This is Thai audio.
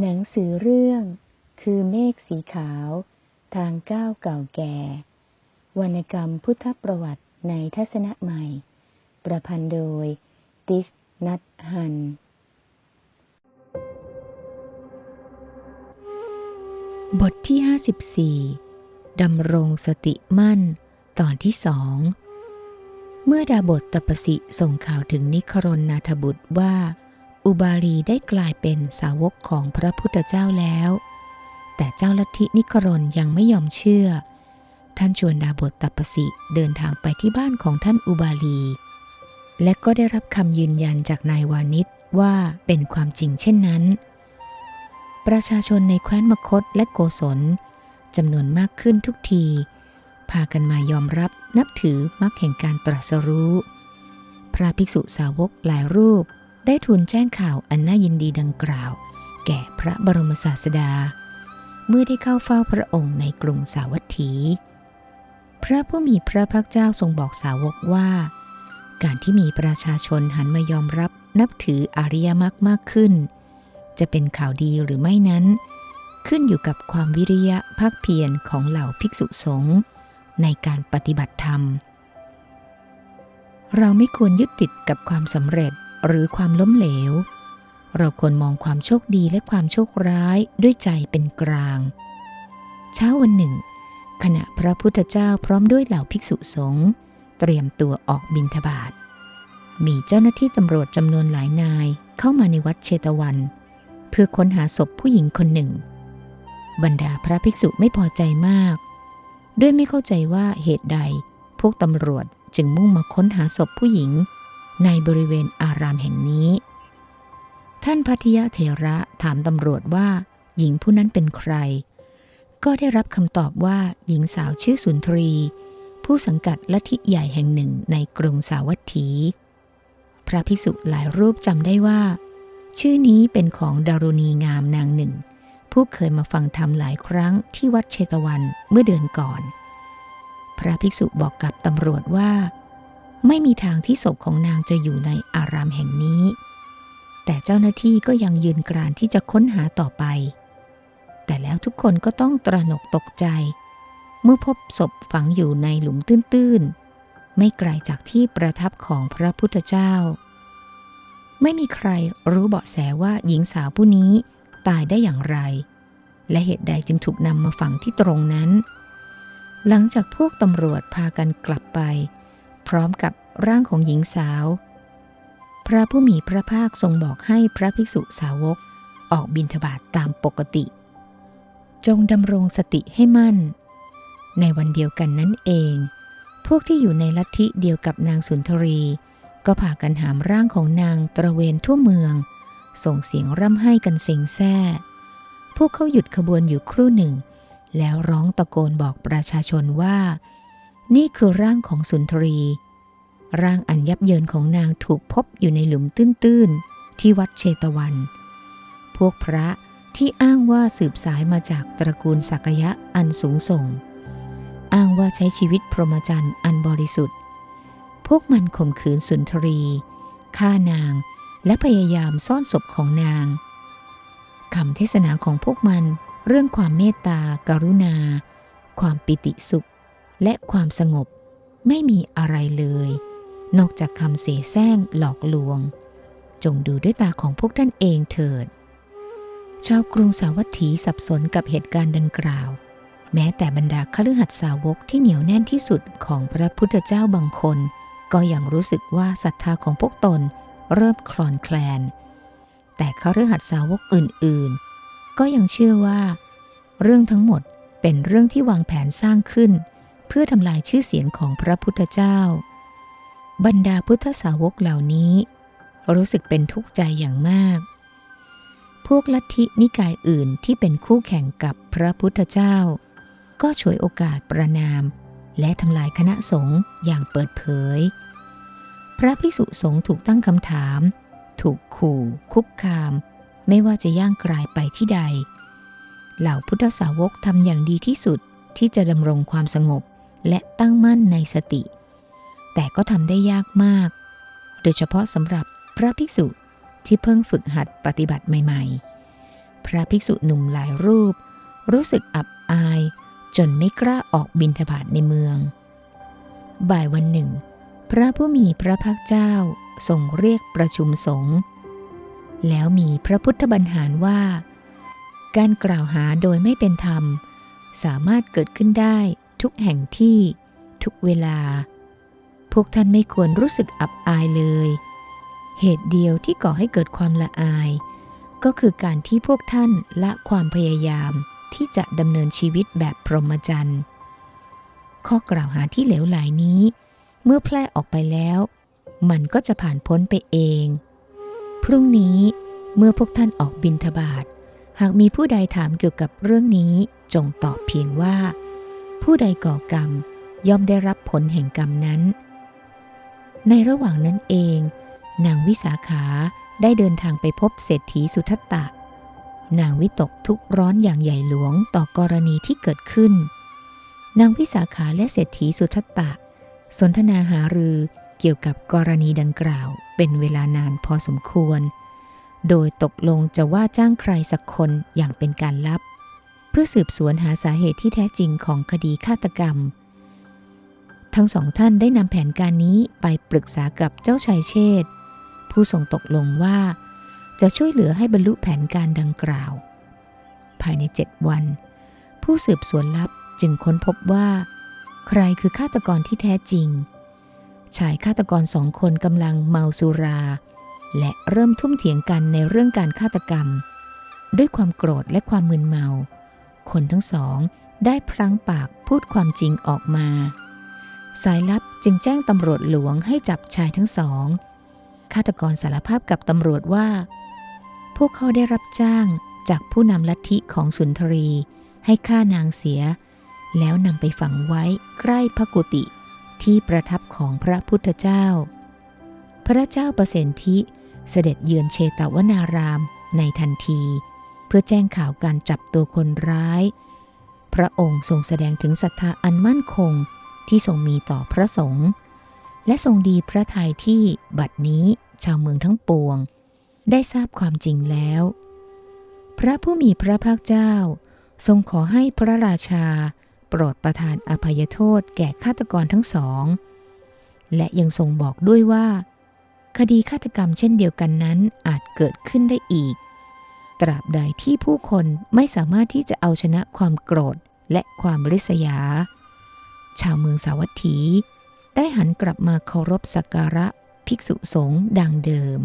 หนังสือเรื่อง คือเมฆสีขาว ทางก้าวเก่าแก่ วรรณกรรมพุทธประวัติในทัศนะใหม่ ประพันธ์โดย ติสนัทฮันบทที่54ดำรงสติมั่น ตอนที่สอง เมื่อดาบทตปสิส่งข่าวถึงนิครนนาถบุตรว่า อุบาลีได้กลายเป็นสาวกของพระพุทธเจ้าแล้ว แต่เจ้าลัทธินิครนยังไม่ยอมเชื่อ ท่านชวนดาบทตปสิเดินทางไปที่บ้านของท่านอุบาลี และก็ได้รับคำยืนยันจากนายวานิชว่าเป็นความจริงเช่นนั้น ประชาชนในแคว้นมคตและโกศลจำนวนมากขึ้นทุกที พากันมายอมรับนับถือมรรคแห่งการตรัสรู้ พระภิกษุสาวกหลายรูป ได้ทูลแจ้งข่าวอันน่ายินดีดังกล่าว แก่พระบรมศาสดา เมื่อได้เข้าเฝ้าพระองค์ในกรุงสาวัตถี พระผู้มีพระภาคเจ้าทรงบอกสาวกว่า การที่มีประชาชนหันมายอมรับนับถืออริยมรรคมากขึ้น จะเป็นข่าวดีหรือไม่นั้น ขึ้นอยู่กับความวิริยะภาคเพียรของเหล่าภิกษุสงฆ์ในการปฏิบัติธรรม เราไม่ควรยึดติดกับความสำเร็จ หรือความล้มเหลว เราควรมองความโชคดีและความโชคร้ายด้วยใจเป็นกลาง เช้าวันหนึ่ง ขณะพระพุทธเจ้าพร้อมด้วยเหล่าภิกษุสงฆ์เตรียมตัวออกบิณฑบาตมีเจ้าหน้าที่ตำรวจจำนวนหลายนายเข้ามาในวัดเชตวัน เพื่อค้นหาศพผู้หญิงคนหนึ่ง บรรดาพระภิกษุไม่พอใจมาก ด้วยไม่เข้าใจว่าเหตุใด พวกตำรวจจึงมุ่งมาค้นหาศพผู้หญิง ในบริเวณอารามแห่งนี้ ท่านพัทยเถระถามตำรวจว่า หญิงผู้นั้นเป็นใคร ก็ได้รับคำตอบว่าหญิงสาวชื่อสุนทรี ผู้สังกัดลัทธิใหญ่แห่งหนึ่งในกรุงสาวัตถี พระภิกษุหลายรูปจำได้ว่า ชื่อนี้เป็นของดารุณีงามนางหนึ่ง ผู้เคยมาฟังธรรมหลายครั้งที่วัดเชตวันเมื่อเดือนก่อน พระภิกษุบอกกับตำรวจว่า ไม่มีทางที่ศพของนางจะอยู่ในอารามแห่งนี้ แต่เจ้าหน้าที่ก็ยังยืนกรานที่จะค้นหาต่อไป แต่แล้วทุกคนก็ต้องตระหนกตกใจ เมื่อพบศพฝังอยู่ในหลุมตื้นๆ ไม่ไกลจากที่ประทับของพระพุทธเจ้า ไม่มีใครรู้เบาะแสว่าหญิงสาวผู้นี้ตายได้อย่างไร และเหตุใดจึงถูกนำมาฝังที่ตรงนั้น หลังจากพวกตำรวจพากันกลับไป พร้อมกับร่างของหญิงสาว พระผู้มีพระภาคทรงบอกให้พระภิกษุสาวกออกบิณฑบาตตามปกติ จงดำรงสติให้มั่น ในวันเดียวกันนั้นเอง พวกที่อยู่ในลัทธิเดียวกับนางสุนทรี ก็พากันหามร่างของนางตระเวนทั่วเมือง ส่งเสียงร่ำไห้กันเซ็งแซ่พวกเขาหยุดขบวนอยู่ครู่หนึ่ง แล้วร้องตะโกนบอกประชาชนว่า นี่คือร่างของสุนทรี ร่างอันยับเยินของนางถูกพบอยู่ในหลุมตื้นๆ ที่วัดเชตวัน พวกพระที่อ้างว่าสืบสายมาจากตระกูลสักยะอันสูงส่ง อ้างว่าใช้ชีวิตพรหมจรรย์อันบริสุทธิ์ พวกมันข่มขืนสุนทรีฆ่านางและพยายามซ่อนศพของนางคำเทศนาของพวกมันเรื่องความเมตตากรุณา ความปิติสุข และความสงบไม่มีอะไรเลย นอกจากคำเสแสร้งหลอกลวง จงดูด้วยตาของพวกท่านเองเถิด ชาวกรุงสาวัตถีสับสนกับเหตุการณ์ดังกล่าว แม้แต่บรรดาคฤหัสถ์สาวกที่เหนียวแน่นที่สุดของพระพุทธเจ้าบางคน ก็ยังรู้สึกว่าศรัทธาของพวกตนเริ่มคลอนแคลน แต่คฤหัสถ์สาวกอื่นๆ ก็ยังเชื่อว่า เรื่องทั้งหมดเป็นเรื่องที่วางแผนสร้างขึ้น เพื่อทำลายชื่อเสียงของพระพุทธเจ้า บรรดาพุทธสาวกเหล่านี้ รู้สึกเป็นทุกข์ใจอย่างมาก พวกลัทธินิกายอื่นที่เป็นคู่แข่งกับพระพุทธเจ้า ก็ฉวยโอกาสประนาม และทำลายคณะสงฆ์อย่างเปิดเผย พระภิกษุสงฆ์ถูกตั้งคำถาม ถูกขู่ คุกคาม ไม่ว่าจะย่างกลายไปที่ใด เหล่าพุทธสาวกทำอย่างดีที่สุดที่จะดำรงความสงบ และตั้งมั่นในสติ แต่ก็ทำได้ยากมาก โดยเฉพาะสำหรับพระภิกษุที่เพิ่งฝึกหัดปฏิบัติใหม่ ๆ พระภิกษุหนุ่มหลายรูป รู้สึกอับอาย จนไม่กล้าออกบินทบาทในเมือง บ่ายวันหนึ่ง พระผู้มีพระภาคเจ้าทรงเรียกประชุมสงฆ์แล้วมีพระพุทธบัญหารว่า การกล่าวหาโดยไม่เป็นธรรม สามารถเกิดขึ้นได้ ทุกแห่งที่ทุกเวลา พวกท่านไม่ควรรู้สึกอับอายเลย เหตุเดียวที่ก่อให้เกิดความละอาย ก็คือการที่พวกท่านละความพยายามที่จะดำเนินชีวิตแบบพรหมจรรย์ข้อกล่าวหาที่เหลวไหลนี้ เมื่อแพร่ออกไปแล้ว มันก็จะผ่านพ้นไปเอง พรุ่งนี้เมื่อพวกท่านออกบินทบาท หากมีผู้ใดถามเกี่ยวกับเรื่องนี้จงตอบเพียงว่า ผู้ใดก่อกรรมย่อมได้รับผลแห่งกรรมนั้น ในระหว่างนั้นเอง นางวิสาขาได้เดินทางไปพบเศรษฐีสุทัตตะ นางวิตกทุกข์ร้อนอย่างใหญ่หลวงต่อกรณีที่เกิดขึ้น นางวิสาขาและเศรษฐีสุทัตตะ สนทนาหารือเกี่ยวกับกรณีดังกล่าวเป็นเวลานานพอสมควร โดยตกลงจะว่าจ้างใครสักคนอย่างเป็นการลับเพื่อสืบสวนหาสาเหตุที่แท้จริงของคดีฆาตกรรม ทั้งสองท่านได้นำแผนการนี้ไปปรึกษากับเจ้าชายเชษฐ์ผู้ทรงตกลงว่า จะช่วยเหลือให้บรรลุแผนการดังกล่าว ภายในเจ็ดวัน ผู้สืบสวนลับจึงค้นพบว่า ใครคือฆาตกรที่แท้จริง ชายฆาตกรสองคนกำลังเมาสุรา และเริ่มทุ่มเถียงกันในเรื่องการฆาตกรรม ด้วยความโกรธและความมึนเมา คนทั้งสองได้พลั้งปากพูดความจริงออกมา สายลับจึงแจ้งตำรวจหลวงให้จับชายทั้งสอง ฆาตกรสารภาพกับตำรวจว่า พวกเขาได้รับจ้างจากผู้นำลัทธิของสุนทรี ให้ฆ่านางเสีย แล้วนำไปฝังไว้ใกล้พระกุฏิที่ประทับของพระพุทธเจ้า พระเจ้าประเสนทิเสด็จเยือนเชตวนารามในทันที เพื่อแจ้งข่าวการจับตัวคนร้าย พระองค์ทรงแสดงถึงศรัทธาอันมั่นคงที่ทรงมีต่อพระสงฆ์และทรงดีพระทัยที่บัดนี้ชาวเมืองทั้งปวง ได้ทราบความจริงแล้ว พระผู้มีพระภาคเจ้า ทรงขอให้พระราชา โปรดประทานอภัยโทษแก่ฆาตกรทั้งสอง และยังทรงบอกด้วยว่า คดีฆาตกรรมเช่นเดียวกันนั้นอาจเกิดขึ้นได้อีก ตราบใดที่ผู้คนไม่สามารถที่จะเอาชนะความโกรธและความริษยา ชาวเมืองสาวัตถี ได้หันกลับมาเคารพสักการะภิกษุสงฆ์ดังเดิม